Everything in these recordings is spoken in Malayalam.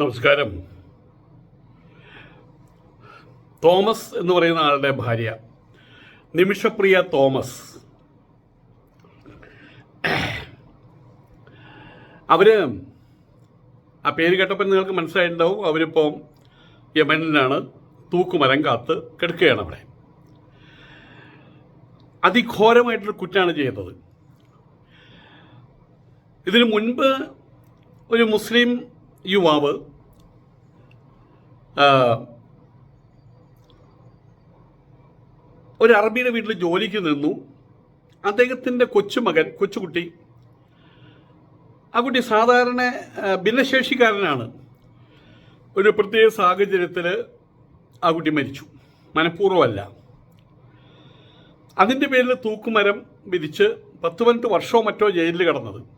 നമസ്കാരം. തോമസ് എന്ന് പറയുന്ന ആളുടെ ഭാര്യ. നിമിഷപ്രിയ തോമസ്. അവർ ആ പേര് കേട്ടപ്പോൾ നിങ്ങൾക്ക് മനസ്സിലായിട്ടുണ്ടാവും അവരിപ്പോൾ യമനിലാണ് തൂക്കുമരം കാത്ത് കിടക്കുകയാണ് അവിടെ. അതിഘോരമായിട്ടുള്ള കുറ്റാണ് ചെയ്തത് ഇതിനു മുൻപ് ഒരു മുസ്ലിം യുവാവ് ഒരു അറബിയുടെ വീട്ടിൽ ജോലിക്ക് നിന്നു. അദ്ദേഹത്തിന്റെ കൊച്ചുമകൻ കൊച്ചുകുട്ടി ആ കുട്ടി സാധാരണ ഭിന്നശേഷിക്കാരനാണ്. ഒരു പ്രത്യേക സാഹചര്യത്തിൽ ആ കുട്ടി മരിച്ചു. മനഃപൂർവമല്ല. അതിന്റെ പേരിൽ തൂക്കുമരം വിരിച്ച് പത്ത് പതിനെട്ട് വർഷമോ മറ്റോ ജയിലിൽ കിടന്നത്.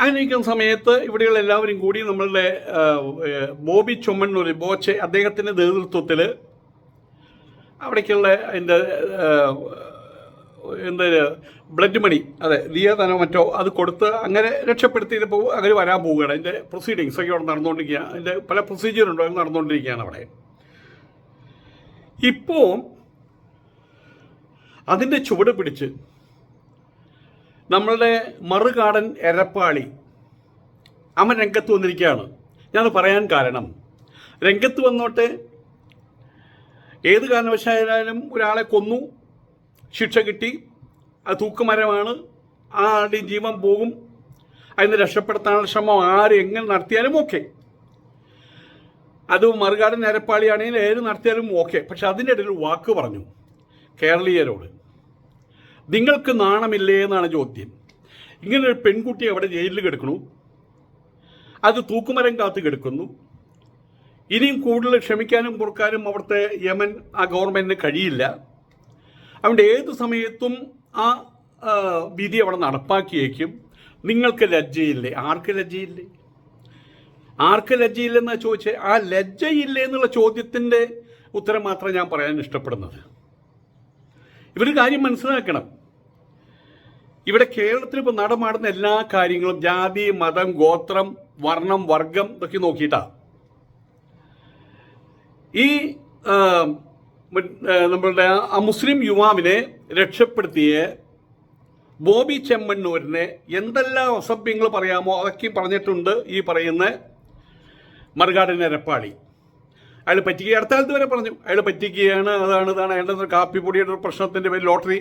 അങ്ങനെ ഇരിക്കുന്ന സമയത്ത് ഇവിടെയുള്ള എല്ലാവരും കൂടി നമ്മളുടെ ബോബി ചുമ്മൻ ചുമണ്ണൂർ ബോച്ചെ അദ്ദേഹത്തിന്റെ നേതൃത്വത്തിൽ അവിടേക്കുള്ള അതിന്റെ എന്താ ബ്ലഡ് മണി അതെ ദിയതനോ മറ്റോ അത് കൊടുത്ത് അങ്ങനെ രക്ഷപ്പെടുത്തിയപ്പോൾ അങ്ങനെ വരാൻ പോവുകയാണ്. അതിന്റെ പ്രൊസീഡിങ്സ് ഒക്കെ അവിടെ നടന്നുകൊണ്ടിരിക്കുക അതിന്റെ പല പ്രൊസീജിയറുണ്ടോ നടന്നുകൊണ്ടിരിക്കുകയാണ് അവിടെ. ഇപ്പോൾ അതിന്റെ ചുവട് പിടിച്ച് നമ്മളുടെ മറുകാടൻ എരപ്പാളി. അവൻ രംഗത്ത് വന്നിരിക്കുകയാണ്. ഞാൻ പറയാൻ കാരണം രംഗത്ത് വന്നോട്ടെ. ഏത് കാരണവശാലും ഒരാളെ കൊന്നു ശിക്ഷ കിട്ടി അത് തൂക്കുമരമാണ് ആ ആളുടെ ജീവൻ പോകും അതിന് രക്ഷപ്പെടുത്താനുള്ള ശ്രമം ആര് എങ്ങനെ നടത്തിയാലും ഓക്കെ. അത് മറുകാടൻ എരപ്പാളിയാണെങ്കിൽ ഏത് നടത്തിയാലും ഓക്കെ. പക്ഷെ അതിന്റെ ഇടയിൽ വാക്ക് പറഞ്ഞു കേരളീയരോട്. നിങ്ങൾക്ക് നാണമില്ലേ എന്നാണ് ചോദ്യം. ഇങ്ങനെ ഒരു പെൺകുട്ടി അവിടെ ജയിലിൽ കിടക്കണു അത് തൂക്കുമരം കാത്ത് കിടക്കുന്നു. ഇനിയും കൂടുതൽ ക്ഷമിക്കാനും പൊറുക്കാനും അവിടുത്തെ യമൻ ആ ഗവൺമെന്റിന് കഴിയില്ല. അതുകൊണ്ട് ഏത് സമയത്തും ആ വിധി അവിടെ നടപ്പാക്കിയേക്കും. നിങ്ങൾക്ക് ലജ്ജയില്ലേ? ആർക്ക് ലജ്ജയില്ലേ? ആർക്ക് ലജ്ജയില്ലെന്നാ ചോദിച്ചേ? ആ ലജ്ജയില്ലേ എന്നുള്ള ചോദ്യത്തിന്റെ ഉത്തരം മാത്രമേ ഞാൻ പറയാൻ ഇഷ്ടപ്പെടുന്നത്. ഇവർ കാര്യം മനസ്സിലാക്കണം. ഇവിടെ കേരളത്തിൽ ഇപ്പോൾ നടമാടുന്ന എല്ലാ കാര്യങ്ങളും ജാതി മതം ഗോത്രം വർണം വർഗം ഇതൊക്കെ നോക്കിയിട്ടാ. ഈ നമ്മളുടെ ആ- മുസ്ലിം യുവാവിനെ രക്ഷപ്പെടുത്തിയ ബോബി ചെമ്മണ്ണൂരിനെ എന്തെല്ലാം അസഭ്യങ്ങൾ പറയാമോ അതൊക്കെ പറഞ്ഞിട്ടുണ്ട് ഈ പറയുന്ന മറുകാടിനെ എരപ്പാളി. അയാൾ പറ്റിക്കുക അടുത്ത കാലത്ത് വരെ പറഞ്ഞു. അയാൾ പറ്റിക്കുകയാണ് അതാണ് ഇതാണ്. അയാളുടെ കാപ്പി പൊടിയുടെ പ്രശ്നത്തിന്റെ പേരിൽ ലോട്ടറി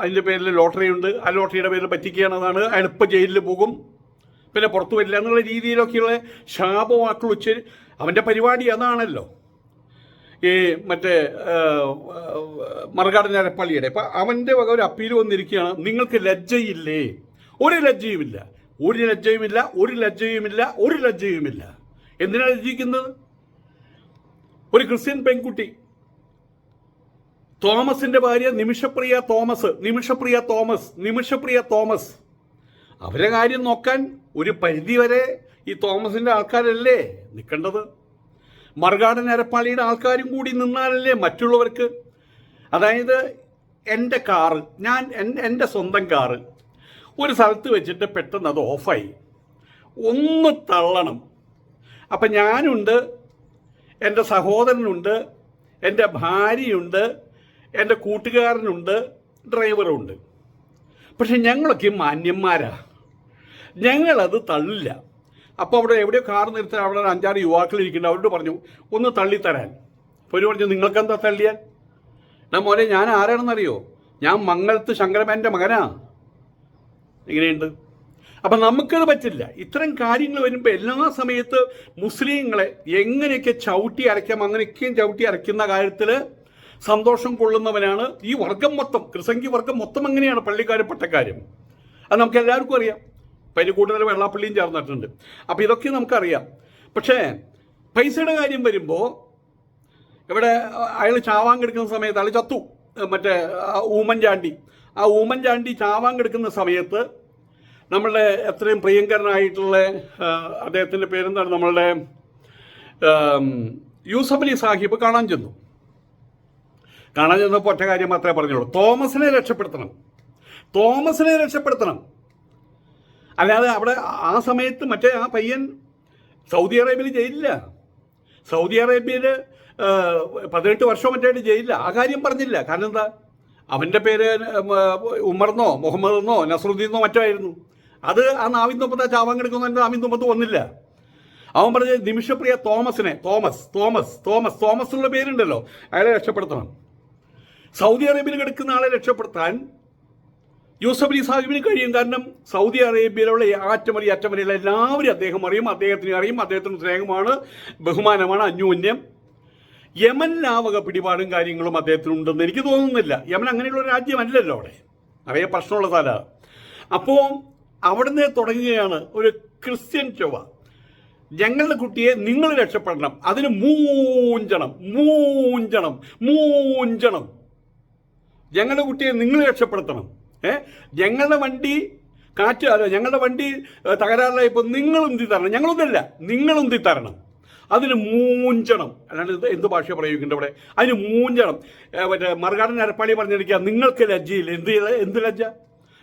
അതിന്റെ പേരിൽ ലോട്ടറി ഉണ്ട്. ആ ലോട്ടറിയുടെ പേരിൽ പറ്റിക്കുകയാണ് അതാണ്. അയാൾ ഇപ്പോൾ ജയിലിൽ പോകും. പിന്നെ പുറത്തു വരില്ല എന്നുള്ള രീതിയിലൊക്കെയുള്ള ശാപവാക്കുകൾ ഉച്ച അവന്റെ പരിപാടി അതാണല്ലോ. ഈ മറ്റേ മറുകാടൻ അരപ്പള്ളിയുടെ ഇപ്പം അവന്റെ വക ഒരു അപ്പീൽ വന്നിരിക്കുകയാണ്. നിങ്ങൾക്ക് ലജ്ജയില്ലേ? ഒരു ലജ്ജയുമില്ല. ഒരു ലജ്ജയുമില്ല ഒരു ലജ്ജയുമില്ല ഒരു ലജ്ജയുമില്ല. എന്തിനാണ് ലജ്ജിക്കുന്നത്? ഒരു ക്രിസ്ത്യൻ പെൺകുട്ടി. തോമസിന്റെ ഭാര്യ Nimishapriya Thomas Nimishapriya Thomas Nimishapriya Thomas. അവരെ കാര്യം നോക്കാൻ ഒരു പരിധി വരെ ഈ തോമസിന്റെ ആൾക്കാരല്ലേ നിൽക്കേണ്ടത്? മറുകാടൻ അരപ്പാളിയുടെ ആൾക്കാരും കൂടി നിന്നാലല്ലേ മറ്റുള്ളവർക്ക്? അതായത് എന്റെ കാറ് ഞാൻ എൻ- എന്റെ സ്വന്തം കാറ്. ഒരു സ്ഥലത്ത് വെച്ചിട്ട് പെട്ടെന്ന് അത് ഓഫായി. ഒന്ന് തള്ളണം. അപ്പം ഞാനുണ്ട് എന്റെ സഹോദരനുണ്ട് എന്റെ ഭാര്യയുണ്ട് എന്റെ കൂട്ടുകാരനുണ്ട് ഡ്രൈവറുണ്ട്. പക്ഷെ ഞങ്ങളൊക്കെ മാന്യന്മാരാ. ഞങ്ങളത് തള്ളില്ല. അപ്പോൾ അവിടെ എവിടെയോ കാർ നിർത്താൻ അവിടെ അഞ്ചാറ് യുവാക്കളിരിക്കുന്നുണ്ട്. അവരോട് പറഞ്ഞു ഒന്ന് തള്ളിത്തരാൻ. അപ്പോൾ ഒരു പറഞ്ഞു നിങ്ങൾക്കെന്താ തള്ളിയാൽ എന്നാ മോനെ ഞാൻ ആരാണെന്നറിയോ? ഞാൻ മംഗളത്ത് ശങ്കരമേന്റെ മകനാ. എങ്ങനെയുണ്ട്? അപ്പം നമുക്കത് പറ്റില്ല. ഇത്തരം കാര്യങ്ങൾ വരുമ്പോൾ എല്ലാ സമയത്ത് മുസ്ലിങ്ങളെ എങ്ങനെയൊക്കെ ചവിട്ടി അരയ്ക്കാം അങ്ങനെയൊക്കെയും ചവിട്ടി അരയ്ക്കുന്ന കാര്യത്തിൽ സന്തോഷം കൊള്ളുന്നവനാണ്. ഈ വർഗം മൊത്തം ക്രിസംഗി വർഗം മൊത്തം എങ്ങനെയാണ് പള്ളിക്കാരും പട്ടക്കാരും അത് നമുക്ക് എല്ലാവർക്കും അറിയാം. പരി വെള്ളാപ്പള്ളിയും ചേർന്നിട്ടുണ്ട്. അപ്പോൾ ഇതൊക്കെ നമുക്കറിയാം. പക്ഷേ പൈസയുടെ കാര്യം വരുമ്പോൾ ഇവിടെ അയാൾ ചാവാൻ കിടക്കുന്ന സമയത്ത് അയാൾ ചത്തു. മറ്റേ ഊമൻചാണ്ടി. ആ ഊമൻചാണ്ടി ചാവാൻ കിടക്കുന്ന സമയത്ത് നമ്മളുടെ എത്രയും പ്രിയങ്കരനായിട്ടുള്ള അദ്ദേഹത്തിന്റെ പേരെന്താണ്? നമ്മളുടെ യൂസഫ് അലി സാഹിബ് കാണാൻ ചെന്നു. കാണാൻ ചെന്നപ്പോൾ ഒറ്റ കാര്യം മാത്രമേ പറഞ്ഞുള്ളൂ. തോമസിനെ രക്ഷപ്പെടുത്തണം. തോമസിനെ രക്ഷപ്പെടുത്തണം. അല്ലാതെ അവിടെ ആ സമയത്ത് മറ്റേ ആ പയ്യൻ സൗദി അറേബ്യയിൽ ജയിലില്ല. സൗദി അറേബ്യയിൽ പതിനെട്ട് വർഷം മറ്റായിട്ട് ജയിലില്ല. ആ കാര്യം പറഞ്ഞില്ല. കാരണം എന്താ? അവന്റെ പേര് ഉമർന്നോ മുഹമ്മദ് എന്നോ നസറുദ്ദീന്നോ മറ്റോ ആയിരുന്നു. അത് ആ നാവിൻ തുമ്പത്ത് ചാവാൻ കിടക്കുന്ന നാവിൻ തുമ്പത്ത് വന്നില്ല. അവൻ പറഞ്ഞ നിമിഷപ്രിയ തോമസിനെ തോമസ് തോമസ് തോമസ് തോമസ് എന്നുള്ള പേരുണ്ടല്ലോ അയാളെ രക്ഷപ്പെടുത്തണം. സൗദി അറേബ്യയിൽ കിടക്കുന്ന ആളെ രക്ഷപ്പെടുത്താൻ യൂസഫ് അലി സാഹിബിന് കഴിയും. കാരണം സൗദി അറേബ്യയിലുള്ള ആറ്റമലി അറ്റമലിയുള്ള എല്ലാവരും അദ്ദേഹം അറിയും അദ്ദേഹത്തിന് അറിയും അദ്ദേഹത്തിന് സ്നേഹമാണ് ബഹുമാനമാണ് അന്യോന്യം. യമൻ ലാവക പിടിപാടും കാര്യങ്ങളും അദ്ദേഹത്തിന് ഉണ്ടെന്ന് എനിക്ക് തോന്നുന്നില്ല. യമൻ അങ്ങനെയുള്ള രാജ്യമല്ലല്ലോ അവിടെ. നിറയെ പ്രശ്നമുള്ള സ്ഥലമാണ്. അപ്പോൾ അവിടുന്ന് തുടങ്ങുകയാണ് ഒരു ക്രിസ്ത്യൻ ചൊവ്വ. ഞങ്ങളുടെ കുട്ടിയെ നിങ്ങൾ രക്ഷപ്പെടണം. അതിന് മൂഞ്ചണം മൂഞ്ചണം മൂഞ്ചണം. ഞങ്ങളുടെ കുട്ടിയെ നിങ്ങൾ രക്ഷപ്പെടുത്തണം. ഏ? ഞങ്ങളുടെ വണ്ടി കാറ്റ് അല്ല ഞങ്ങളുടെ വണ്ടി തകരാറിലായപ്പോൾ നിങ്ങളുന്തി തരണം? ഞങ്ങളൊന്നല്ല നിങ്ങളുന്തി തരണം? അതിന് മൂഞ്ചണം. അല്ലാണ്ട് ഇത് എന്ത് ഭാഷ പ്രയോഗിക്കുന്നുണ്ട് ഇവിടെ? അതിന് മൂഞ്ചണം. മറ്റേ മറുകാടൻ അരപ്പാളി പറഞ്ഞിരിക്കുക നിങ്ങൾക്ക് ലജ്ജയില്ല? എന്ത് എന്ത് ലജ്ജ?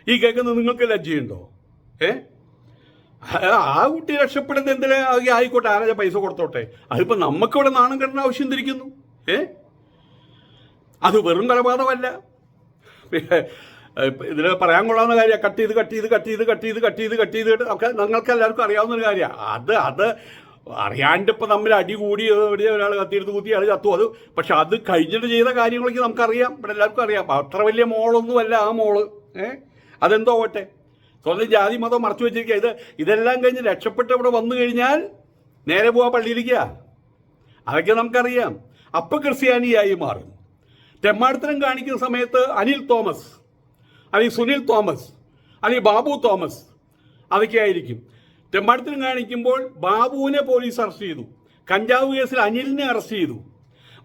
ഈ കേൾക്കുന്നത് നിങ്ങൾക്ക് ലജ്ജയുണ്ടോ? ഏ? ആ- കുട്ടി രക്ഷപ്പെടുന്ന എന്തിനാ? ആയിക്കോട്ടെ ആരാ പൈസ കൊടുത്തോട്ടെ? നമുക്ക് ഇവിടെ നാണം കെട്ടണ ആവശ്യം തിരിക്കുന്നു ഏ? അത് വെറും കൊലപാതകമല്ല. ഇതിൽ പറയാൻ കൊള്ളാവുന്ന കാര്യ കട്ട് ചെയ്ത് കട്ട് ചെയ്ത് കട്ട് ചെയ്ത് കട്ട് ചെയ്ത് കട്ട് ചെയ്ത് കട്ട് ചെയ്ത് ഒക്കെ നിങ്ങൾക്ക് എല്ലാവർക്കും അറിയാവുന്ന ഒരു കാര്യമാണ് അത് അത് അറിയാണ്ട് ഇപ്പം തമ്മിൽ അടി കൂടി എവിടെ ഒരാൾ കത്തിയെടുത്ത് കുത്തി അയാൾ ചത്തു. അത് പക്ഷെ അത് കഴിഞ്ഞിട്ട് ചെയ്ത കാര്യങ്ങളൊക്കെ നമുക്കറിയാം. ഇവിടെ എല്ലാവർക്കും അറിയാം. അത്ര വലിയ മോളൊന്നുമല്ല ആ മോൾ. ഏഹ് അതെന്തോ പോട്ടെ സ്വന്തം ജാതി മതം മറച്ചു വെച്ചിരിക്കുക. ഇത് ഇതെല്ലാം കഴിഞ്ഞ് രക്ഷപ്പെട്ട് ഇവിടെ വന്നു കഴിഞ്ഞാൽ നേരെ പോവാ പള്ളിയിലേക്ക്. അതൊക്കെ നമുക്കറിയാം. അപ്പം ക്രിസ്ത്യാനിയായി മാറും. തെമ്മാടത്തരം കാണിക്കുന്ന സമയത്ത് അനിൽ തോമസ് അല്ലെങ്കിൽ സുനിൽ തോമസ് അല്ലെങ്കിൽ ബാബു തോമസ് അതൊക്കെ ആയിരിക്കും. തെമ്മാടത്തരം കാണിക്കുമ്പോൾ ബാബുവിനെ പോലീസ് അറസ്റ്റ് ചെയ്തു. കഞ്ചാവ് കേസിൽ അനിലിനെ അറസ്റ്റ് ചെയ്തു.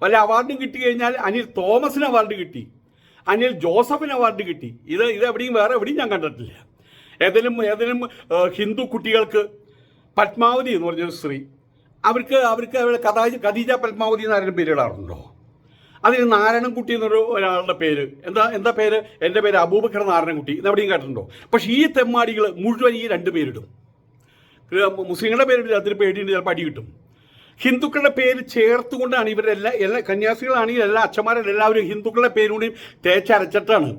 വല്ല അവാർഡും കിട്ടി കഴിഞ്ഞാൽ അനിൽ തോമസിന് അവാർഡ് കിട്ടി. അനിൽ ജോസഫിന് അവാർഡ് കിട്ടി. ഇത് ഇത് എവിടെയും വേറെ എവിടെയും ഞാൻ കണ്ടിട്ടില്ല. ഏതെങ്കിലും ഏതെങ്കിലും ഹിന്ദു കുട്ടികൾക്ക് പത്മാവതി എന്ന് പറഞ്ഞൊരു സ്ത്രീ അവർക്ക് അവർക്ക് അവരുടെ കഥാ ഖദീജ പത്മാവതി എന്ന് ആരെങ്കിലും പേരിടാറുണ്ടോ അതിന് നാരായണൻകുട്ടി എന്നൊരു ഒരാളുടെ പേര്. എന്താ എന്താ പേര്? എന്റെ പേര് അബൂബക്കർ നാരായണൻകുട്ടി എന്നെവിടെയും കേട്ടിട്ടുണ്ടോ? പക്ഷേ ഈ തെമ്മാടികൾ മുഴുവൻ ഈ രണ്ട് പേരിടും. മുസ്ലിങ്ങളുടെ പേരിടില്ല അതിന് പേടിയുണ്ട് ചിലപ്പോൾ അടി കിട്ടും. ഹിന്ദുക്കളുടെ പേര് ചേർത്തുകൊണ്ടാണ് ഇവരെല്ലാം എല്ലാ കന്യാസികളാണെങ്കിൽ എല്ലാ അച്ഛന്മാരും എല്ലാവരും ഹിന്ദുക്കളുടെ പേരുകൂടി തേച്ചരച്ചിട്ടാണ്.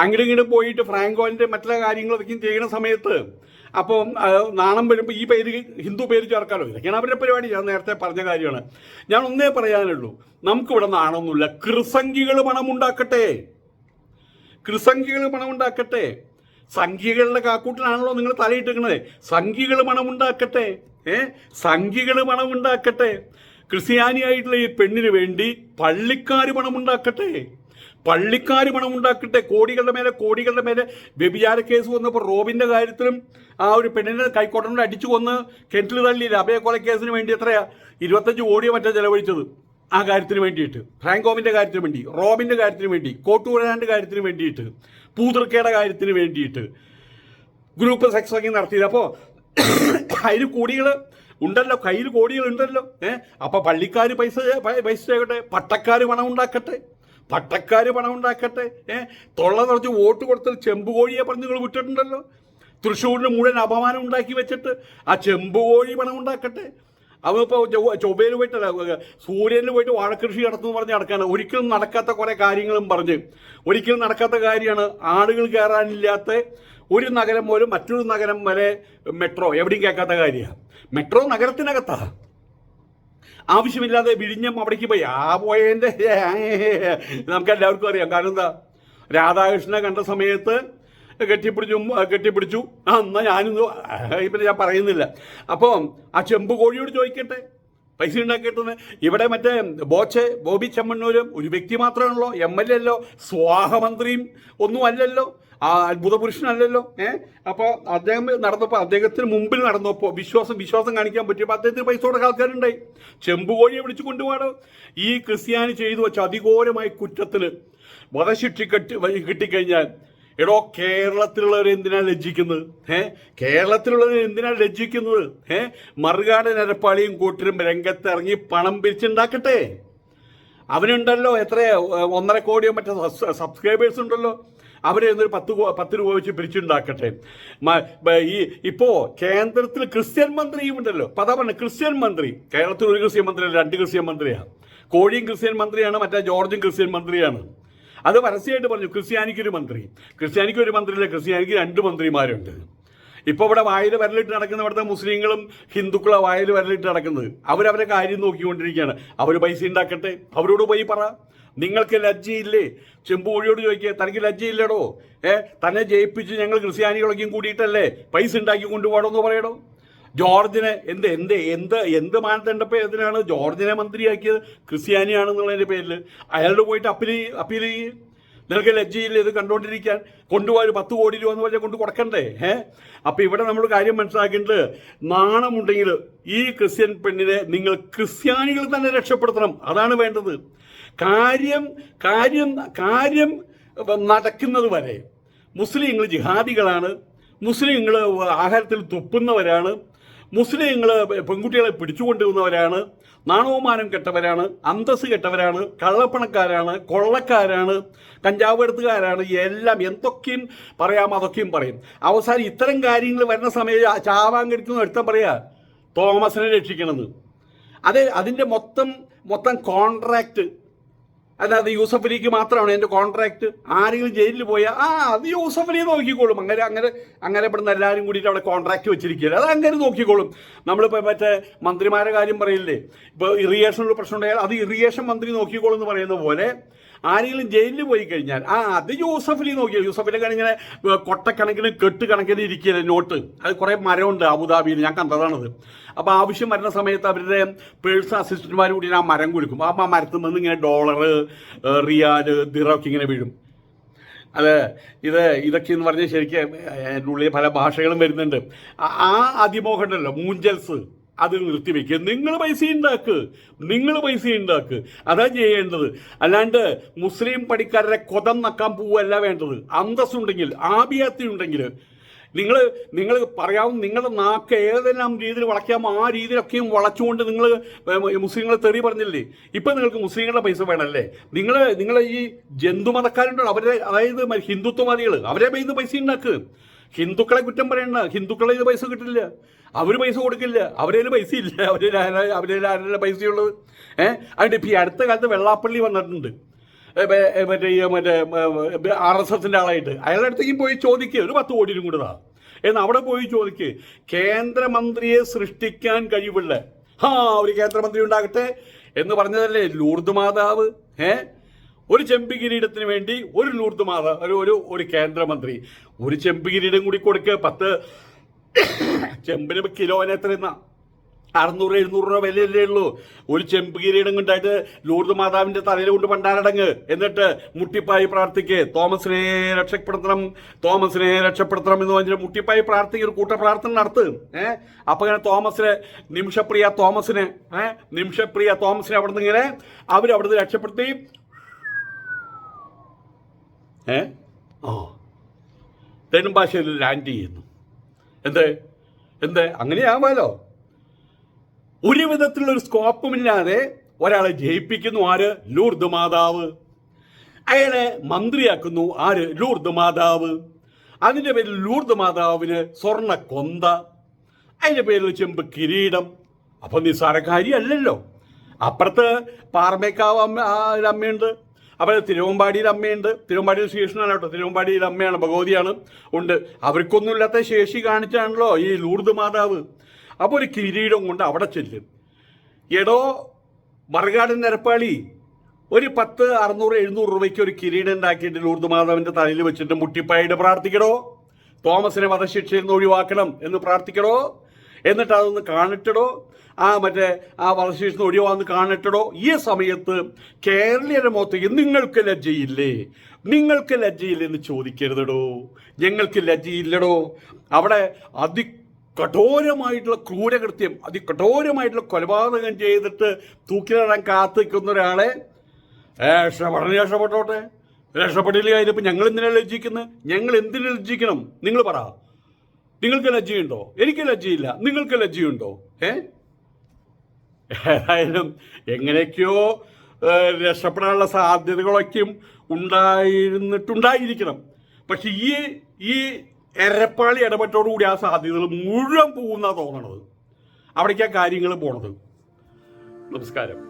അങ്ങോട്ടും പോയിട്ട് ഫ്രാങ്കോന്റെ മറ്റുള്ള കാര്യങ്ങളൊക്കെ ചെയ്യുന്ന സമയത്ത് അപ്പോൾ നാണം വരുമ്പോൾ ഈ പേര് ഹിന്ദു പേര് ചേർക്കാലോ? ഇതൊക്കെയാണ് അവരുടെ പരിപാടി. ഞാൻ നേരത്തെ പറഞ്ഞ കാര്യമാണ്. ഞാൻ ഒന്നേ പറയാനുള്ളൂ. നമുക്കിവിടെ നാണമൊന്നുമില്ല കൃസംഖികൾ പണമുണ്ടാക്കട്ടെ കൃസംഖികൾ പണമുണ്ടാക്കട്ടെ സംഖ്യകളുടെ കാക്കൂട്ടിലാണല്ലോ നിങ്ങൾ തലയിട്ടിരിക്കുന്നത്. സംഖ്യകൾ പണമുണ്ടാക്കട്ടെ ഏ? സംഖ്യകൾ പണമുണ്ടാക്കട്ടെ ക്രിസ്ത്യാനിയായിട്ടുള്ള ഈ പെണ്ണിന് വേണ്ടി പള്ളിക്കാർ പണമുണ്ടാക്കട്ടെ പള്ളിക്കാർ പണമുണ്ടാക്കട്ടെ കോടികളുടെ മേലെ കോടികളുടെ മേലെ വ്യഭിചാര കേസ് വന്നപ്പോൾ റോബിന്റെ കാര്യത്തിലും ആ ഒരു പെണ്ണിനെ കൈക്കോട്ടനോട് അടിച്ചു കൊന്ന് കിണറ്റിൽ തള്ളിയില്ല അഭയ കേസിന് വേണ്ടി എത്രയാ? ഇരുപത്തഞ്ച് കോടിയോ മറ്റോ ചെലവഴിച്ചത് ആ കാര്യത്തിന് വേണ്ടിയിട്ട്. ഫ്രാങ്കോമിന്റെ കാര്യത്തിന് വേണ്ടി റോബിന്റെ കാര്യത്തിന് വേണ്ടി കോട്ടൂരാന്റെ കാര്യത്തിന് വേണ്ടിയിട്ട് പൂതൃക്കയുടെ കാര്യത്തിന് വേണ്ടിയിട്ട് ഗ്രൂപ്പ് സെക്സ് ഒക്കെ നടത്തിയത് അപ്പോൾ അതിന് കോടികൾ ഉണ്ടല്ലോ കയ്യിൽ കോടികൾ ഉണ്ടല്ലോ. ഏഹ് അപ്പൊ പള്ളിക്കാർ പൈസ പൈസ ചെയ്യട്ടെ പട്ടക്കാർ പണം ഉണ്ടാക്കട്ടെ പട്ടക്കാർ പണം ഉണ്ടാക്കട്ടെ? ഏഹ് തൊള്ള നിറച്ച് വോട്ട് കൊടുത്ത് ചെമ്പുകോഴിയെ പറഞ്ഞ് നിങ്ങൾ വിട്ടിട്ടുണ്ടല്ലോ. തൃശ്ശൂരിന് മുഴുവൻ അപമാനം ഉണ്ടാക്കി വെച്ചിട്ട് ആ ചെമ്പുകോഴി പണം ഉണ്ടാക്കട്ടെ? അവനിപ്പോൾ ചൊവ്വയിൽ പോയിട്ടല്ല സൂര്യനിൽ പോയിട്ട് വാഴക്കൃഷി നടത്തുന്നു പറഞ്ഞ് നടക്കാണ്. ഒരിക്കലും നടക്കാത്ത കുറേ കാര്യങ്ങളും പറഞ്ഞ്. ഒരിക്കലും നടക്കാത്ത കാര്യമാണ് ആളുകൾ കയറാനില്ലാത്ത ഒരു നഗരം പോലും മറ്റൊരു നഗരം വരെ മെട്രോ എവിടെയും കേൾക്കാത്ത കാര്യമാണ്. മെട്രോ നഗരത്തിനകത്താ. ആവശ്യമില്ലാതെ വിഴിഞ്ഞം അവിടേക്ക് പോയി. ആ പോയതിന്റെ നമുക്ക് എല്ലാവർക്കും അറിയാം. കാരണം എന്താ? രാധാകൃഷ്ണനെ കണ്ട സമയത്ത് കെട്ടിപ്പിടിച്ചു കെട്ടിപ്പിടിച്ചു. ആ എന്നാ ഞാനിന്ന് ഇപ്പം ഞാൻ പറയുന്നില്ല. അപ്പോൾ ആ ചെമ്പ് കോഴിയോട് ചോദിക്കട്ടെ. പൈസ ഉണ്ടാക്കിയിട്ടെന്ന് ഇവിടെ മറ്റേ ബോച്ചെ ബോബി ചെമ്മണ്ണൂരും ഒരു വ്യക്തി മാത്രമാണല്ലോ എം എൽ എ അല്ലോ? സ്വാഹമന്ത്രിയും ഒന്നും അല്ലല്ലോ? ആ അത്ഭുത പുരുഷനല്ലല്ലോ ഏഹ് അപ്പോൾ അദ്ദേഹം നടന്നപ്പോൾ അദ്ദേഹത്തിന് മുമ്പിൽ നടന്നപ്പോൾ വിശ്വാസം വിശ്വാസം കാണിക്കാൻ പറ്റിയപ്പോൾ അദ്ദേഹത്തിന് പൈസ കൊടുക്കാൻ ആൾക്കാരുണ്ടായി. ചെമ്പുകോഴിയെ വിളിച്ചു കൊണ്ടുപോകണോ ഈ ക്രിസ്ത്യാനി ചെയ്തു വെച്ച അതിഘോരമായ കുറ്റത്തിന് വധശിക്ഷ കെട്ടി കിട്ടിക്കഴിഞ്ഞാൽ എടോ കേരളത്തിലുള്ളവർ എന്തിനാണ് ലജ്ജിക്കുന്നത്? ഏ? കേരളത്തിലുള്ളവർ എന്തിനാണ് ലജ്ജിക്കുന്നത്? ഏ? മറുകാട് നരപ്പാളിയും കൂട്ടരും രംഗത്തിറങ്ങി പണം പിരിച്ചുണ്ടാക്കട്ടെ. അവനുണ്ടല്ലോ എത്ര ഒന്നര കോടിയോ മറ്റേ സബ്സ്ക്രൈബേഴ്സ് ഉണ്ടല്ലോ. അവരെ എന്നൊരു പത്ത് പത്ത് രൂപ വെച്ച് പിരിച്ചുണ്ടാക്കട്ടെ. ഈ ഇപ്പോ കേന്ദ്രത്തിൽ ക്രിസ്ത്യൻ മന്ത്രിയും ഉണ്ടല്ലോ. പറഞ്ഞു ക്രിസ്ത്യൻ മന്ത്രി. കേരളത്തിൽ ഒരു ക്രിസ്ത്യൻ മന്ത്രിയല്ല രണ്ട് ക്രിസ്ത്യൻ മന്ത്രിയാണ് കോഴിയും ക്രിസ്ത്യൻ മന്ത്രിയാണ് മറ്റേ ജോർജും ക്രിസ്ത്യൻ മന്ത്രിയാണ്. അത് പരസ്യമായിട്ട് പറഞ്ഞു ക്രിസ്ത്യാനിക്ക് ഒരു മന്ത്രി. ക്രിസ്ത്യാനിക്ക് ഒരു മന്ത്രിയില്ല ക്രിസ്ത്യാനിക്ക് രണ്ട് മന്ത്രിമാരുണ്ട്. ഇപ്പോൾ ഇവിടെ വായിൽ വരലിട്ട് നടക്കുന്ന ഇവിടുത്തെ മുസ്ലിങ്ങളും ഹിന്ദുക്കളും വായിൽ വരലിട്ട് നടക്കുന്നത്. അവരവരെ കാര്യം നോക്കിക്കൊണ്ടിരിക്കുകയാണ്. അവർ പൈസ ഉണ്ടാക്കട്ടെ. അവരോട് പോയി പറ. നിങ്ങൾക്ക് ലജ്ജയില്ലേ? ചെമ്പുകോഴിയോട് ചോദിക്കുക തനിക്ക് ലജ്ജയില്ലടോ? ഏ തന്നെ ജയിപ്പിച്ച് ഞങ്ങൾ ക്രിസ്ത്യാനികളൊക്കെയും കൂടിയിട്ടല്ലേ പൈസ ഉണ്ടാക്കി കൊണ്ടുപോകണമെന്ന് പറയണോ? ജോർജിനെ എന്ത് എന്ത് എന്ത് എന്ത് മാനദണ്ഡപ്പോ എന്തിനാണ് ജോർജിനെ മന്ത്രിയാക്കിയത്? ക്രിസ്ത്യാനിയാണെന്നുള്ളതിന്റെ പേരിൽ അയാളോട് പോയിട്ട് അപ്പീൽ അപ്പീൽ ചെയ്യ്. നിനക്ക് ലജ്ജയില്ല ഇത് കണ്ടുകൊണ്ടിരിക്കാൻ കൊണ്ടുപോയി പത്ത് കോടി രൂപ എന്ന് പറഞ്ഞാൽ കൊണ്ട് കൊടുക്കണ്ടേ? ഏ? അപ്പം ഇവിടെ നമ്മൾ കാര്യം മനസ്സിലാക്കേണ്ടത് നാണമുണ്ടെങ്കിൽ ഈ ക്രിസ്ത്യൻ പെണ്ണിനെ നിങ്ങൾ ക്രിസ്ത്യാനികൾ തന്നെ രക്ഷപ്പെടുത്തണം. അതാണ് വേണ്ടത്. കാര്യം കാര്യം കാര്യം നടക്കുന്നത് വരെ മുസ്ലിങ്ങൾ ജിഹാദികളാണ്. മുസ്ലിങ്ങൾ ആഹാരത്തിൽ തുപ്പുന്നവരാണ്. മുസ്ലിങ്ങൾ പെൺകുട്ടികളെ പിടിച്ചുകൊണ്ടിരുന്നവരാണ് നാണവമാനം കെട്ടവരാണ്. അന്തസ് കെട്ടവരാണ്. കള്ളപ്പണക്കാരാണ്. കൊള്ളക്കാരാണ്. കഞ്ചാവ് എടുത്തുകാരാണ്. എല്ലാം എന്തൊക്കെയും പറയാം അതൊക്കെയും പറയും. അവസാനം ഇത്തരം കാര്യങ്ങൾ വരുന്ന സമയത്ത് ചാവാൻ കെടുക്കുന്ന പറയാ തോമസിനെ രക്ഷിക്കണമെന്ന്. അത് അതിന്റെ മൊത്തം മൊത്തം കോൺട്രാക്റ്റ് അല്ലാതെ യൂസഫ് അലിക്ക് മാത്രമാണ് എന്റെ കോൺട്രാക്ട് ആരെങ്കിലും ജയിലിൽ പോയാൽ ആ അത് യൂസഫ് അലി നോക്കിക്കോളും. അങ്ങനെ അങ്ങനെ അങ്ങനെ ഇവിടുന്ന് എല്ലാവരും കൂടിയിട്ട് അവിടെ കോൺട്രാക്ട് വെച്ചിരിക്കുകയില്ല അത് അങ്ങനെ നോക്കിക്കോളും. നമ്മളിപ്പോൾ മറ്റേ മന്ത്രിമാരുടെ കാര്യം പറയില്ലേ? ഇപ്പോൾ ഇറിഗേഷനുള്ള പ്രശ്നം ഉണ്ടായാൽ അത് ഇറിഗേഷൻ മന്ത്രി നോക്കിക്കോളും എന്ന് പറയുന്ന പോലെ ആരെങ്കിലും ജയിലിൽ പോയി കഴിഞ്ഞാൽ ആ അത് യൂസഫ് നോക്കിയാൽ നോക്കിയോ യൂസഫ് ഇങ്ങനെ കൊട്ടക്കണക്കിന് കെട്ട് കണക്കിന് ഇരിക്കുകയല്ലേ നോട്ട്? അത് കുറേ മരമുണ്ട് അബുദാബിയിൽ ഞാൻ കണ്ടതാണത്. അപ്പോൾ ആവശ്യം വരുന്ന സമയത്ത് അവരുടെ പേഴ്സ് അസിസ്റ്റന്റുമാർ കൂടി ആ മരം കുലുക്കും. ആ മരത്തിൽ നിന്ന് ഇങ്ങനെ ഡോളർ റിയാൽ ദിറൊക്കെ ഇങ്ങനെ വീഴും. അത് ഇത് ഇതൊക്കെ എന്ന് പറഞ്ഞാൽ ശരിക്കും എന്റെ ഉള്ളിൽ പല ഭാഷകളും വരുന്നുണ്ട്. ആ- ആ മൂഞ്ചൽസ്. അത് നിർത്തിവെക്കുക നിങ്ങൾ പൈസ ഉണ്ടാക്ക്. നിങ്ങൾ പൈസ ഉണ്ടാക്ക്. അതാ ചെയ്യേണ്ടത്. അല്ലാണ്ട് മുസ്ലിം പണിക്കാരുടെ കൊതം നക്കാൻ പോവല്ല വേണ്ടത്. അന്തസ്സുണ്ടെങ്കിൽ ആഭിയാത്തി ഉണ്ടെങ്കിൽ നിങ്ങൾ നിങ്ങൾ പറയാവും നിങ്ങളുടെ നാക്ക് ഏതെല്ലാം രീതിയിൽ വളയ്ക്കാമോ ആ രീതിയിലൊക്കെയും വളച്ചുകൊണ്ട് നിങ്ങൾ മുസ്ലിങ്ങളെ തെറി പറഞ്ഞില്ലേ? ഇപ്പം നിങ്ങൾക്ക് മുസ്ലിങ്ങളുടെ പൈസ വേണമല്ലേ? നിങ്ങൾ നിങ്ങളെ ഈ ജന്തുമതക്കാരുണ്ടല്ലോ അവരെ അതായത് മ- ഹിന്ദുത്വവാദികൾ അവരെ പൈസ ഉണ്ടാക്ക്. ഹിന്ദുക്കളെ കുറ്റം പറയണ്ട. ഹിന്ദുക്കളെ ഇത് പൈസ കിട്ടില്ല. അവർ പൈസ കൊടുക്കില്ല. അവരേൽ പൈസ ഇല്ല. അവരെ അവരേൽ ആരുടെ പൈസയുള്ളത്. ഏഹ് അതിന്റെ ഈ അടുത്ത കാലത്ത് വെള്ളാപ്പള്ളി വന്നിട്ടുണ്ട്. മറ്റേ മറ്റേ ആർ എസ് എസിന്റെ ആളായിട്ട്. അയാളുടെ അടുത്തേക്കും പോയി ചോദിക്കുക ഒരു പത്ത് കോടിയിലും കൂടെ താ എന്ന് അവിടെ പോയി ചോദിക്കുക കേന്ദ്രമന്ത്രിയെ സൃഷ്ടിക്കാൻ കഴിവുള്ള ഹാ ഒരു കേന്ദ്രമന്ത്രി ഉണ്ടാകട്ടെ എന്ന് പറഞ്ഞതല്ലേ? ലൂർദ് മാതാവ്. ഏ? ഒരു ചെമ്പ് കിരീടത്തിന് വേണ്ടി ഒരു ലൂർദ് മാത ഒരു ഒരു ഒരു കേന്ദ്രമന്ത്രി. ഒരു ചെമ്പ് കിരീടം കൂടി കൊടുക്കുക പത്ത് ചെമ്പിന് കിലോന് എന്നാ? അറുന്നൂറ് എഴുന്നൂറ് രൂപ വിലയല്ലേ ഉള്ളൂ. ഒരു ചെമ്പ് കിരീടം കൊണ്ടായിട്ട് ലൂർദ് മാതാവിന്റെ തലയിൽ കൊണ്ട് പണ്ടാരടങ്ങ്. എന്നിട്ട് മുട്ടിപ്പായി പ്രാർത്ഥിക്ക്. തോമസിനെ രക്ഷപ്പെടുത്തണം. തോമസിനെ രക്ഷപ്പെടുത്തണം എന്ന് പറഞ്ഞിട്ട് മുട്ടിപ്പായി പ്രാർത്ഥിക്കുക ഒരു കൂട്ട പ്രാർത്ഥന നടത്ത്. ഏഹ് അപ്പൊ ഇങ്ങനെ തോമസിനെ നിമിഷപ്രിയ തോമസിനെ ഏഹ് നിമിഷപ്രിയ തോമസിനെ അവിടെ നിന്ന് ഇങ്ങനെ അവരവിടുന്ന് അവിടുന്ന് രക്ഷപ്പെടുത്തി. ഏ? ആ. തെനുംഭാഷയിൽ ലാൻഡ് ചെയ്യുന്നു. എന്ത്? എന്ത്? അങ്ങനെയാവാലോ. ഒരു വിധത്തിലുള്ളൊരു സ്കോപ്പുമില്ലാതെ ഒരാളെ ജയിപ്പിക്കുന്നു ആര്? ലൂർദ് മാതാവ്. അയാളെ മന്ത്രിയാക്കുന്നു ആര്? ലൂർദ് മാതാവ്. അതിന്റെ പേരിൽ ലൂർദ് മാതാവിന് സ്വർണ കൊന്ത. അതിന്റെ പേരിൽ ചെമ്പ് കിരീടം. അപ്പം നിസ്സാര കാര്യമല്ലല്ലോ അപ്പുറത്ത് പാറമേക്കാവ് അമ്മ അമ്മയുണ്ട്. അപ്പോൾ തിരുവമ്പാടിയിൽ അമ്മയുണ്ട്. തിരുവമ്പാടിയിൽ ശ്രീകൃഷ്ണനാണ് കേട്ടോ. തിരുവമ്പാടിയിൽ അമ്മയാണ് ഭഗവതിയാണ് ഉണ്ട്. അവർക്കൊന്നും ഇല്ലാത്ത ശേഷി കാണിച്ചാണല്ലോ ഈ ലൂർദ് മാതാവ്. അപ്പോൾ ഒരു കിരീടം കൊണ്ട് അവിടെ ചെല്ലും. എടോ മറുകാടൻ നിരപ്പാളി ഒരു പത്ത് അറുന്നൂറ് എഴുന്നൂറ് രൂപയ്ക്ക് ഒരു കിരീടം ഉണ്ടാക്കിയിട്ട് ലൂർദ് മാതാവിന്റെ തലയിൽ വെച്ചിട്ട് മുട്ടിപ്പായിട്ട് പ്രാർത്ഥിക്കണോ തോമസിനെ വധശിക്ഷയിൽ നിന്ന് ഒഴിവാക്കണം എന്ന് പ്രാർത്ഥിക്കടോ. എന്നിട്ട് അതൊന്ന് കാണിട്ടടോ? ആ മറ്റേ ആ വധശിക്ഷ നിന്ന് ഒഴിവാന്ന് കാണിട്ടടോ? ഈ സമയത്ത് കേരളീയരുടെ മുഖത്തേക്ക് നിങ്ങൾക്ക് ലജ്ജയില്ലേ? നിങ്ങൾക്ക് ലജ്ജയില്ലെന്ന് ചോദിക്കരുതടോ. ഞങ്ങൾക്ക് ലജ്ജയില്ലടോ. അവിടെ അതി കഠോരമായിട്ടുള്ള ക്രൂരകൃത്യം അതികഠോരമായിട്ടുള്ള കൊലപാതകം ചെയ്തിട്ട് തൂക്കിലിടാൻ കാത്തു നിൽക്കുന്ന ഒരാളെ രക്ഷപ്പെടണം രക്ഷപ്പെട്ടോട്ടെ? രക്ഷപ്പെട്ടില്ല? അതിനിപ്പോൾ ഞങ്ങൾ എന്തിനാണ് ലജ്ജിക്കുന്നത് ഞങ്ങൾ എന്തിനു ലജ്ജിക്കണം? നിങ്ങൾ പറ. നിങ്ങൾക്ക് ലജ്ജയുണ്ടോ എനിക്ക് ലജ്ജയില്ല നിങ്ങൾക്ക് ലജ്ജയുണ്ടോ ഏ? ഏതായാലും എങ്ങനെയൊക്കെയോ രക്ഷപ്പെടാനുള്ള സാധ്യതകളൊക്കെയും ഉണ്ടായിരുന്നിട്ടുണ്ടായിരിക്കണം. പക്ഷെ ഈ ഈ എരപ്പാളി ഇടപെട്ടോടുകൂടി ആ സാധ്യതകൾ മുഴുവൻ പോകുന്ന തോന്നണത്. അവിടേക്കാ കാര്യങ്ങൾ പോണത്. നമസ്കാരം.